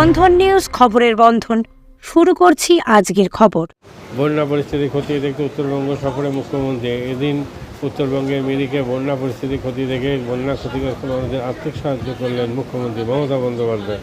বন্ধন news খবরের বন্ধন। শুরু করছি আজকের খবর। বন্যা পরিস্থিতি খতিয়ে দেখতে উত্তরবঙ্গ সফরে মুখ্যমন্ত্রী। এদিন উত্তরবঙ্গের মিরিকে বন্যা পরিস্থিতি ক্ষতি দেখে বন্যা ক্ষতিগ্রস্ত মানুষদের আর্থিক সাহায্য করলেন মুখ্যমন্ত্রী মমতা বন্দ্যোপাধ্যায়।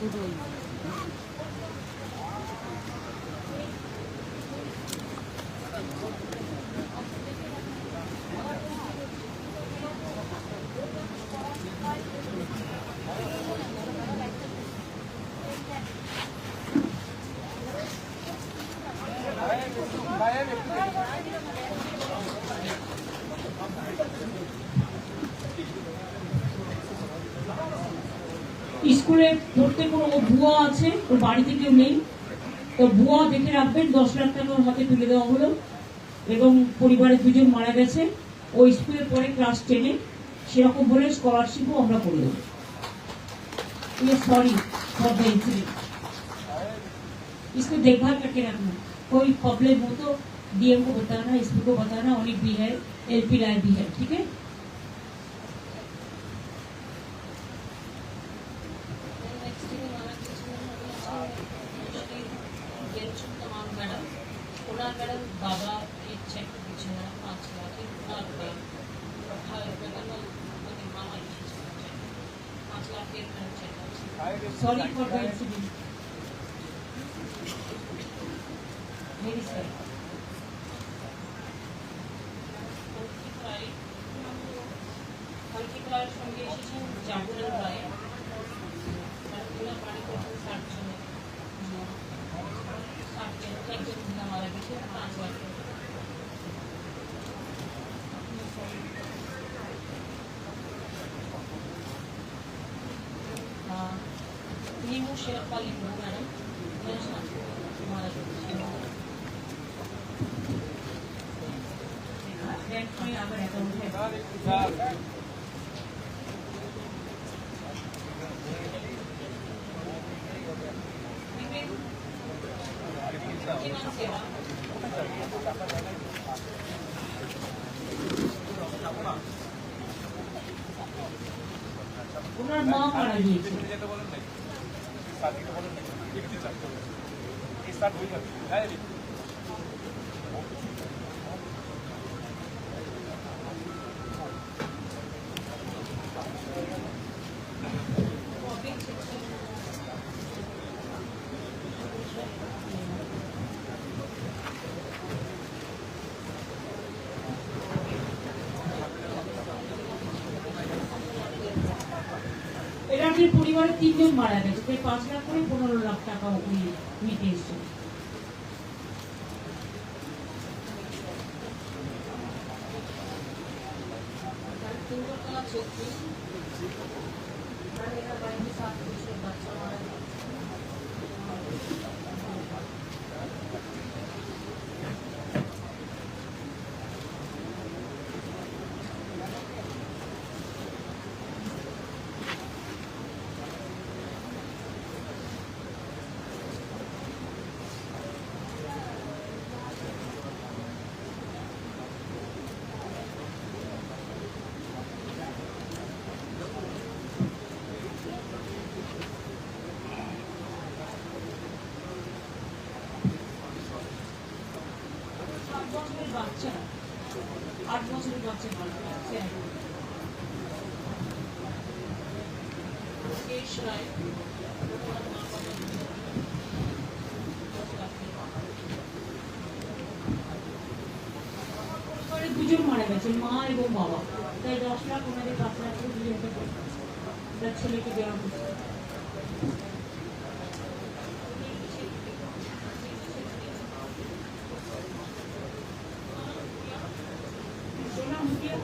স্কুলে পড়তে কোনো ও ভুয়া আছে ওর বাড়িতে কেউ নেই তো ভুয়া দেখে রাখবেন দশ লাখ টাকা ওর হাতে তুলে দেওয়া হলো এবং পরিবারের দুজন মারা গেছে ও স্কুলে পড়ে ক্লাস টেনে সেরকম বলে স্কলারশিপও আমরা করে দেবো सॉरी फॉर द इंसिडेंट इसको देखभाल करके रखना कोई प्रॉब्लम हो तो डीएम को बताना एसपी को बताना ऑनिक भी है एलपी राय भी है ठीक है sorry for the incident. Limão cheira para limão, né? Menos não. Maravilha. Financeira. O normal para a gente. যে পরিবারের তিনজন মারা গেছে। তাই পাঁচ লাখ করে পনেরো লাখ টাকা উনি নিতে বছর বাচ্চা মারা বাচ্চা দুজন মারা গেছে, মা এবং বাবা। তাই দশ লাখ ওনাদের করে দুজনকে ছেলেকে দেওয়া হচ্ছে সোনা মুখিয়া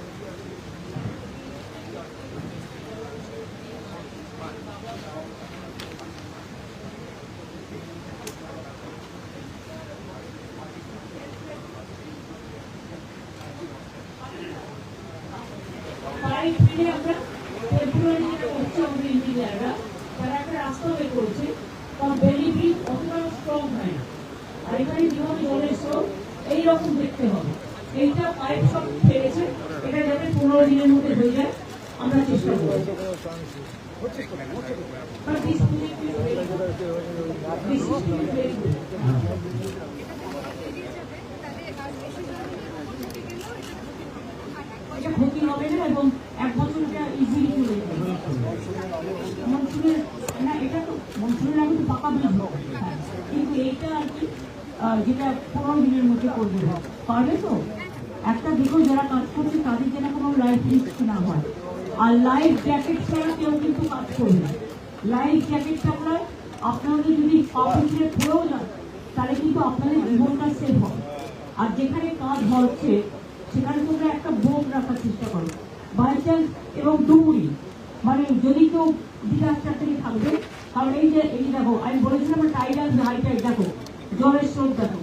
বাড়ি ফিরে আমরা ফেব্রুয়ারি যেটা করছে আমাদের ইঞ্জিনিয়াররা তারা একটা রাস্তা বের করেছে কারণ বেলি ব্রিজ অতটা স্ট্রং হয় না আর এখানে যেভাবে জলের স্রোত এইরকম দেখতে হবে এইটা পাইপ সব ফেলেছে এটা যাতে পনেরো দিনের মধ্যে হয়ে যায় আমরা চেষ্টা করব But this project is very good. This is very good. এটা ক্ষতি হবে না এবং এক বছর এটা ইজিলি চলে না এটা তো মনসুনের ব্রিজ কিন্তু এইটা আর কি যেটা পনেরো দিনের মধ্যে করবে পারবে তো একটা দেখো যারা কাজ করছে তাদের যেন কোনো লাইফ রিস্ক না। হয় আর লাইফ জ্যাকেট ছাড়া কেউ কিন্তু কাজ করবে লাইফ জ্যাকেট থাকলে আপনাদের যদি পা পিছলে পড়েও যান তাহলে কিন্তু আপনাদের জীবনটা সেভ হবে। আর যেখানে কাজ হচ্ছে, সেখানে তোমরা একটা বোম রাখার চেষ্টা করো। বাই চান্স এবং ডুবুরি। মানে যদি কেউ ডিজাস্টার থেকে থাকবে, কারণ এই যে, এই দেখো, আমি বলেছিলাম টাইড আসবে হাই টাইড দেখো, জলের স্রোত দেখো।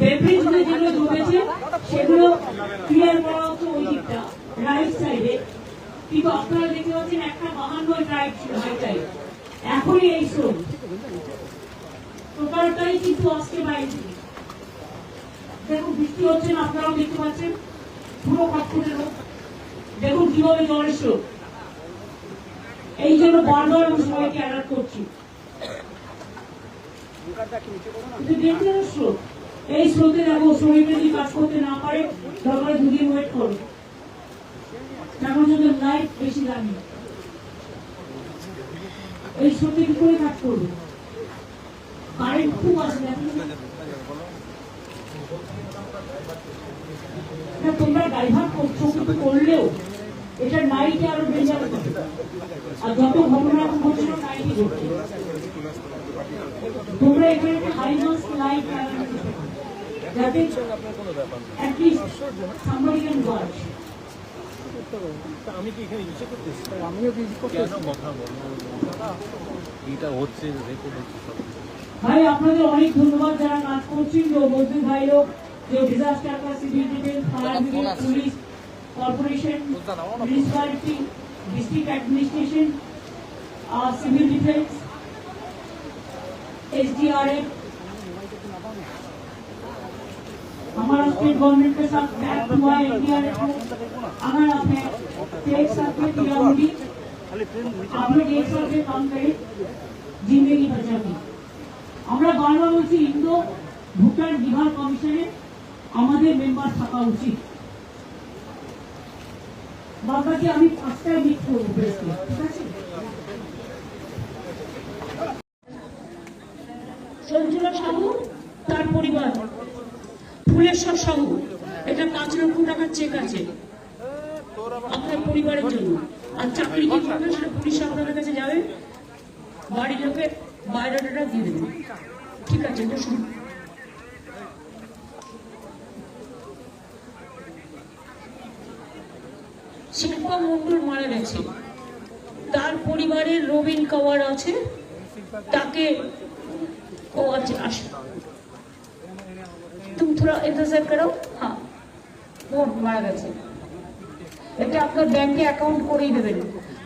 বেব্রিজগুলো যেগুলো ডুবেছে সেগুলো ক্লিয়ার করা হচ্ছে ওই দিকটা রাইট সাইডে কিন্তু আপনারা দেখতে পাচ্ছেন একটা বাহান্ন ড্রাইভ ছিল হাইটাই এখনই এই স্রোত টোটালটাই কিন্তু আজকে বাইরে দেখুন বৃষ্টি হচ্ছে না আপনারাও দেখতে পাচ্ছেন পুরো কক্ষের লোক দেখুন কীভাবে জলের স্রোত এই জন্য বারবার আমি সবাইকে অ্যালার্ট করছি। এই স্রোতে দেখো শ্রমিকরা যদি কাজ করতে না পারে দুদিন ওয়েট করো। লাইফ বেশি দামি এই স্রোতে কাজ করবে? কারেন্ট খুব দেখো তোমরা ড্রাইভার করছ, কিন্তু করলেও এটা নাইটে আরও ডেঞ্জার আর যত ঘটনা ঘটছিল নাইটে ঘটছে। তোমরা এখানে হাই যাতে ভাই আপনাদের অনেক ধন্যবাদ যারা কাজ করছেন যে ভাই হোক যে ডিজাস্টার বা civil defence fire brigade police corporation municipality district administration civil defence SDRF हमारा स्टेट गवर्नमेंट के साथ बैक हुआ है एनडीआरएफ अगर आपने एक साथ में किया होगी आप लोग एक साथ में काम करें जिंदगी बचाने আমরা বারবার বলছি ইন্দো ভুটান বিভাগ কমিশনে আমাদের মেম্বার থাকা উচিত বাবাকে আমি পাঁচটায় মিট করবো প্রেসকে ঠিক আছে ফুলেশ্বর সাহু এটা পাঁচ লক্ষ টাকার চেক আছে। আপনার পরিবারের জন্য। আর চাকরি যে করবে সেটা পুলিশ আপনাদের কাছে যাবে? লোকে দিয়ে দেবেন ঠিক আছে, বসুন। শিল্পা মন্ডল মারা গেছে। তার পরিবারের রবিন কাওয়ার আছে। তাকে ও আছে আস তুমি থোড়া ইন্তজার করো হ্যাঁ। ও মারা গেছে। এটা আপনার ব্যাংকে অ্যাকাউন্ট করেই দেবেন।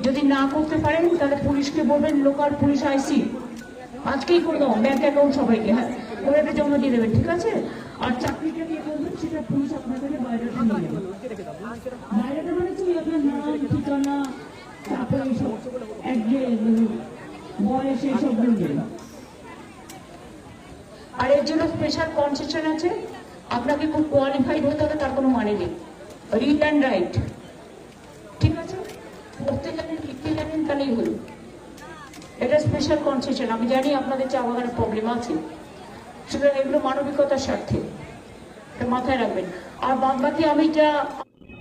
যদি না করতে পারেন, তাহলে পুলিশকে বলবেন, লোকাল পুলিশ আইসি। আজকেই করে দাও ব্যাংক অ্যাকাউন্ট সবাইকে। হ্যাঁ একটা জমা দিয়ে দেবেন, ঠিক আছে? আর চাকরিটা দিয়ে বলবেন, সেটা পুলিশ আপনার কাছে বাইরেটা নিয়ে যাবে বাইরেটা মানে কি? আপনার নাম, ঠিকানা, তারপরে এইসব অ্যাড্রেস বয়স এইসব বলবেন। আর এর জন্য স্পেশাল কনসেশন আছে। আপনাকে খুব কোয়ালিফাইড হতে হবে, তার কোনো মানে নেই। রিড অ্যান্ড রাইট ঠিক আছে? পড়তে জানেন, লিখতে জানেন, তাহলেই হলো। এটা স্পেশাল কনসেশন আমি জানি আপনাদের চা বাগানের প্রবলেম আছে। সুতরাং এগুলো মানবিকতার স্বার্থে। এটা মাথায় রাখবেন। আর বাদ বাকি আমি যা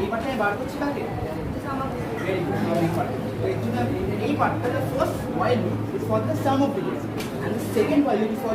এই পার্টটা বার করছি কাকে এই পার্টটা first while loop is for the sum of digits and the second while loop is for